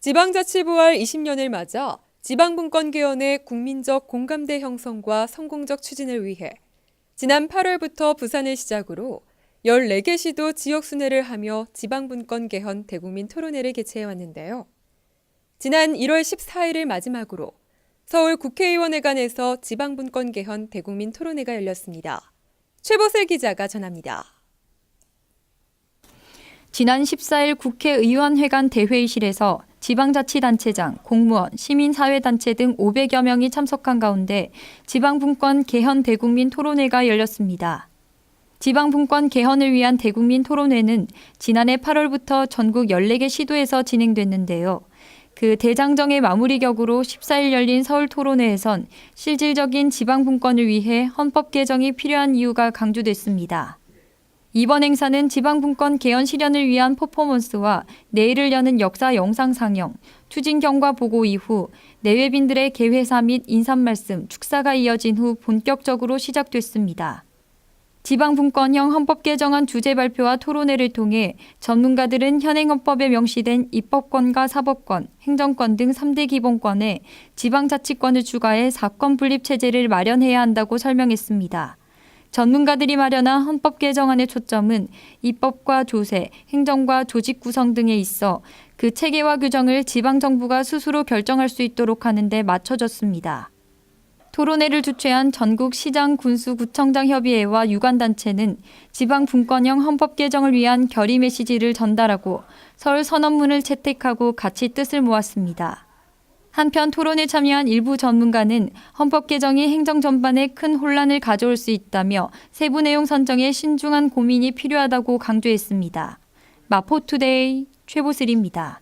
지방자치부활 20년을 맞아 지방분권 개헌의 국민적 공감대 형성과 성공적 추진을 위해 지난 8월부터 부산을 시작으로 14개 시도 지역 순회를 하며 지방분권 개헌 대국민 토론회를 개최해 왔는데요. 지난 1월 14일을 마지막으로 서울 국회의원회관에서 지방분권 개헌 대국민 토론회가 열렸습니다. 최보슬 기자가 전합니다. 지난 14일 국회의원회관 대회의실에서 지방자치단체장, 공무원, 시민사회단체 등 500여 명이 참석한 가운데 지방분권 개헌 대국민 토론회가 열렸습니다. 지방분권 개헌을 위한 대국민 토론회는 지난해 8월부터 전국 14개 시도에서 진행됐는데요. 그 대장정의 마무리 격으로 14일 열린 서울 토론회에선 실질적인 지방분권을 위해 헌법 개정이 필요한 이유가 강조됐습니다. 이번 행사는 지방분권 개헌 실현을 위한 퍼포먼스와 내일을 여는 역사 영상 상영, 추진 경과 보고 이후 내외빈들의 개회사 및 인사 말씀, 축사가 이어진 후 본격적으로 시작됐습니다. 지방분권형 헌법 개정안 주제 발표와 토론회를 통해 전문가들은 현행 헌법에 명시된 입법권과 사법권, 행정권 등 3대 기본권에 지방자치권을 추가해 사권 분립 체제를 마련해야 한다고 설명했습니다. 전문가들이 마련한 헌법 개정안의 초점은 입법과 조세, 행정과 조직 구성 등에 있어 그 체계와 규정을 지방정부가 스스로 결정할 수 있도록 하는 데 맞춰졌습니다. 토론회를 주최한 전국 시장 군수 구청장 협의회와 유관 단체는 지방 분권형 헌법 개정을 위한 결의 메시지를 전달하고 서울 선언문을 채택하고 같이 뜻을 모았습니다. 한편 토론에 참여한 일부 전문가는 헌법 개정이 행정 전반에 큰 혼란을 가져올 수 있다며 세부 내용 선정에 신중한 고민이 필요하다고 강조했습니다. 마포투데이 최보슬입니다.